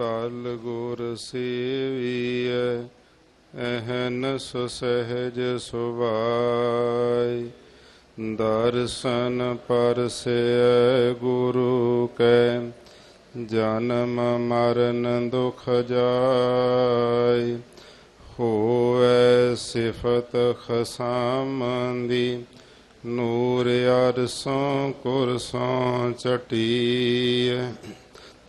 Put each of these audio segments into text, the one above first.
ਟਲ ਗੁਰ ਸੇਵੀਐ ਅਹਨਸ ਸਹਿਜ ਸੁਭਾਈ ਦਰਸ਼ਨ ਪਰਸੈ ਗੁਰੂ ਕੈ, ਜਨਮ ਮਰਨ ਦੁਖ ਜਾਈ ਹੋਵੇ ਸਿਫਤ ਖਸਾਮੰਦੀ, ਨੂਰ ਅਰਸੋਂ ਕੁਰਸੋਂ ਚਟੀਐ।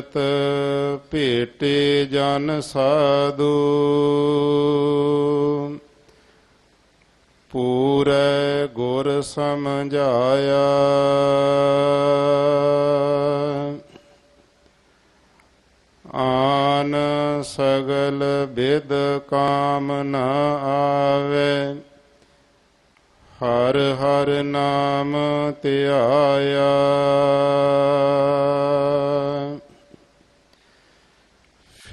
ਫਿਰਤ ਭੇਟੇ ਜਨ ਸਾਧੂ। ਪੂਰੇ ਗੁਰ ਸਮਝਾਇਆ। ਆਨ ਸਗਲ ਬਿਦ ਕਾਮ ਨ ਆਵੇ। ਹਰ ਹਰ ਨਾਮ ਧਿਆਇਆ।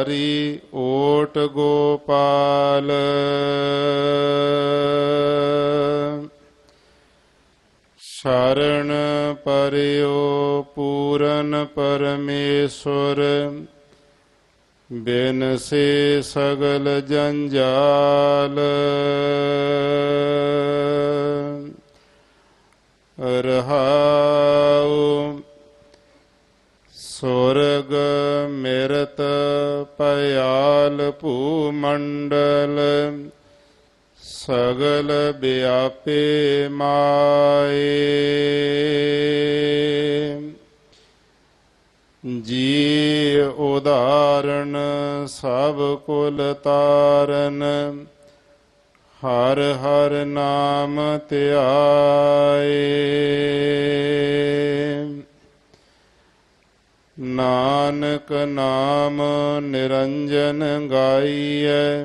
ਧਾਰੀ ਓਟ ਗੋਪਾਲ। ਸ਼ਰਨ ਪਰਿਓ ਪੂਰਨ ਪਰਮੇਸ਼ਵਰ ਬਿਨ ਸੇ ਸਗਲ ਜੰਜਾਲ। ਰਹਾਉ ਸਗਲ ਬਿਆਪੇ ਮਾਏ। ਜੀ ਉਦਾਹਰਣ ਸਭ ਕੁਲ ਤਾਰਨ, ਹਰ ਹਰ ਨਾਮ ਧਿਆਏ। ਨਾਨਕ ਨਾਮ ਨਿਰੰਜਨ ਗਾਈਐ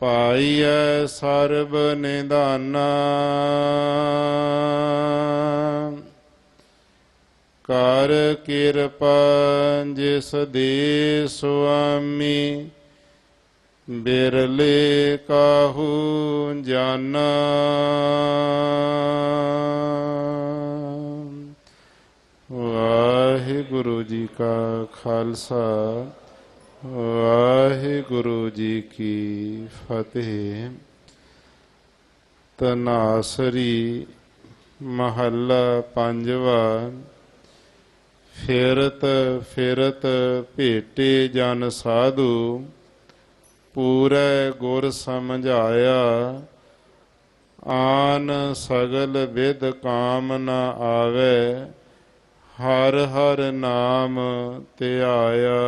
ਪਾਈਐ ਸਰਬ ਨਿਦਾਨਾ। ਕਰ ਕਿਰਪਾ ਜਿਸ ਦੇ ਸੁਆਮੀ ਬਿਰਲੇ ਕਾਹੂ ਜਾਨਾ। ਜੀ ਕਾ ਖਾਲਸਾ ਵਾਹਿਗੁਰੂ ਜੀ ਕੀ ਫਤਿਹ। ਤਨਾਸਰੀ ਮਹੱਲਾ ਪੰਜਵਾ, ਫਿਰਤ ਫਿਰਤ ਭੇਟੇ ਜਨ ਸਾਧੂ, ਪੂਰੇ ਗੁਰ ਸਮਝਾਇਆ, ਆਨ ਸਗਲ ਵਿਦ ਕਾਮ ਨ ਆਵੇ, ਹਰ ਹਰ ਨਾਮ ਧਿਆਇਆ।